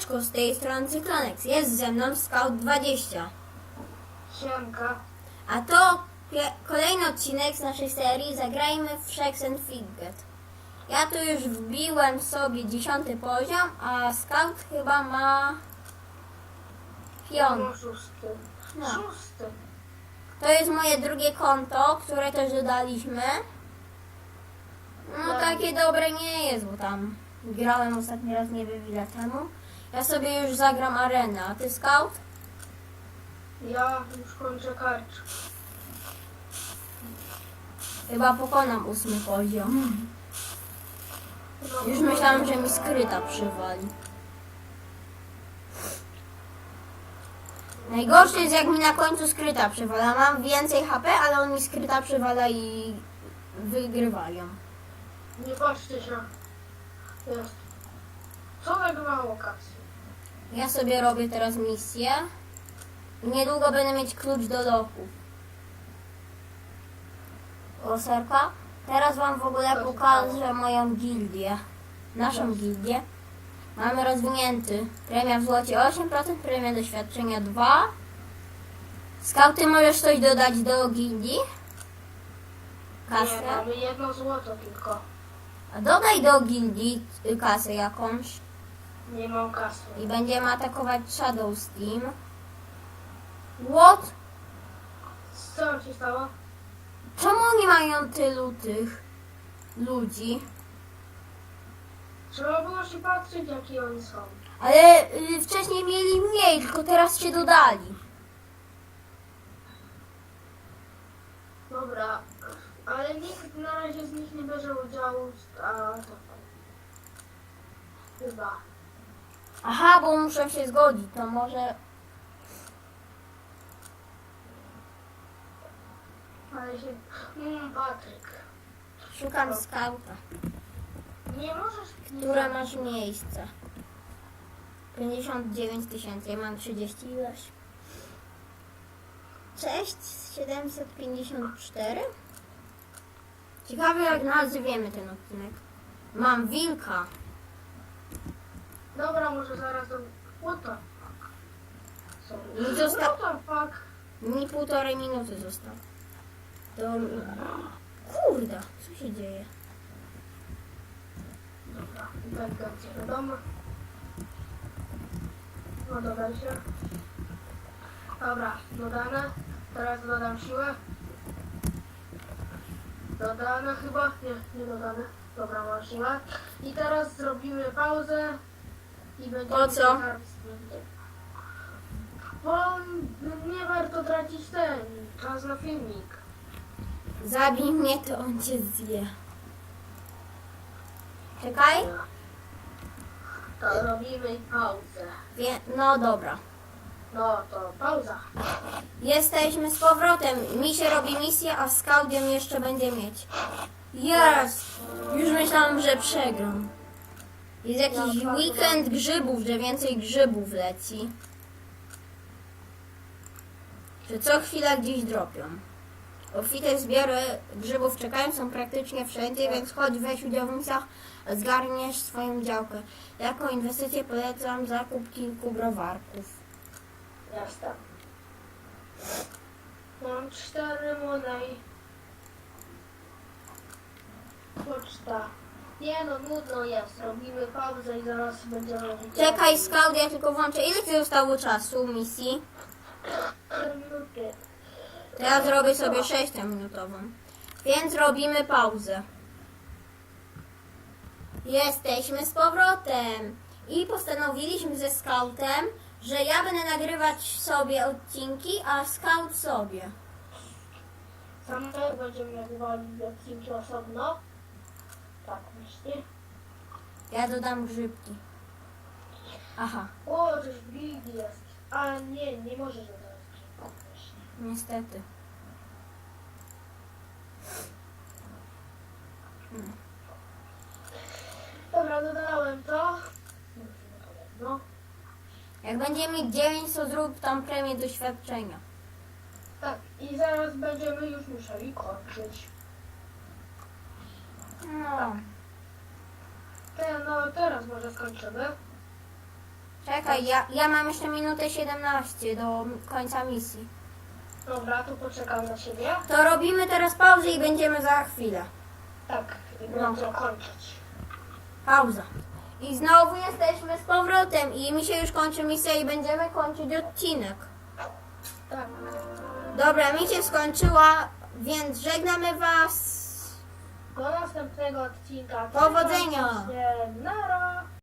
Siemaneczko, z tej strony Cyklonex. Jest ze mną Scout20. Siemka. A to kolejny odcinek z naszej serii Zagrajmy w Shakes and Fidget. Ja tu już wbiłem sobie dziesiąty poziom, a Scout chyba ma piąty. No szósty. No. Szósty. To jest moje drugie konto, które też dodaliśmy. No takie dobre nie jest, bo tam grałem ostatni raz nie wiem ile temu. Ja sobie już zagram arenę, a ty Scout? Ja już kończę karcz. Chyba pokonam ósmy poziom. No, Już myślałam, że mi skryta przywali. Najgorsze jest jak mi na końcu skryta przywala. Mam więcej HP, ale on mi skryta przywala i wygrywają. Nie patrzcie się. Jest. Co mało kasy? Ja sobie robię teraz misję. Niedługo będę mieć klucz do lochów. O, Serka? Teraz wam w ogóle pokażę moją gildię. Naszą gildię. Mamy rozwinięty. Premia w złocie 8%, premia doświadczenia 2. Skauty możesz coś dodać do gildii? Nie, Kasę? mamy jedno złoto tylko. A dodaj do gildii kasę jakąś. Nie mam kasy. I będziemy atakować Shadow Steam. What? Co się stało? Czemu oni mają tylu tych ludzi? Trzeba było się patrzeć jaki oni są. Ale y, wcześniej mieli mniej, tylko teraz się dodali. Dobra. Ale nikt na razie z nich nie bierze udziału. A to Chyba. Aha, bo muszę się zgodzić, to może... Ale się... Mm, Patryk. Szukam skauta. Nie możesz... Które masz miejsce? 59 tysięcy, ja mam 30 ileś. Cześć, 754. Ciekawe jak nazwiemy ten odcinek. Mam wilka. Dobra, może zaraz do... What the? Sorry. Został- What the fuck? Mi półtorej minuty zostało. To... Kurde, co się dzieje? Dobra, inteligencja wiadomo. No dodaj się. Dobra, dodane. Teraz dodam siłę. Dodane chyba? Nie, nie dodane. Dobra, mam siłę. I teraz zrobimy pauzę. I będziemy... Po co? Bo nie warto tracić ten czas na filmik. Zabij mnie, to on cię zje. Czekaj. To robimy pauzę. Wie... No dobra. No to pauza. Jesteśmy z powrotem. Mi się robi misja, a z Kaudiem jeszcze będzie mieć. Jest! Już myślałam, że przegram. Jest jakiś weekend grzybów, że więcej grzybów leci. Że co chwila gdzieś dropią. Obfite zbiory grzybów czekają, są praktycznie wszędzie, więc chodź weź udział w misjach, zgarniesz swoją działkę. Jako inwestycję polecam zakup kilku browarków. Jestem. Mam cztery money. Poczta. Nie no, nudno jest. Robimy pauzę i zaraz będziemy robić. Czekaj, Scout, ja tylko włączę. Ile ci zostało czasu misji? 4 minuty. To ja zrobię sobie 6-minutową. Więc robimy pauzę. Jesteśmy z powrotem. I postanowiliśmy ze Scoutem, że ja będę nagrywać sobie odcinki, a Scout sobie. Sam też będziemy nagrywali odcinki osobno. Tak myślę. Ja dodam grzybki. Aha, O, gildii jest. A nie, nie możesz dodać. niestety. Dobra, dodałem to. No. Jak będziemy mieć 9, to zrób tam premię doświadczenia. Tak, i zaraz będziemy już musieli kończyć. No. Te, no teraz może skończymy. Czekaj, ja, ja mam jeszcze minutę 17 do końca misji. Dobra, tu poczekam na siebie. To robimy teraz pauzę i będziemy za chwilę. Tak, i będę kończyć. Pauza. I znowu jesteśmy z powrotem i mi się już kończy misja i będziemy kończyć odcinek. Tak. Dobra, mi się skończyła, więc żegnamy Was. Do następnego odcinka. Powodzenia. Trzymajcie się. Nara.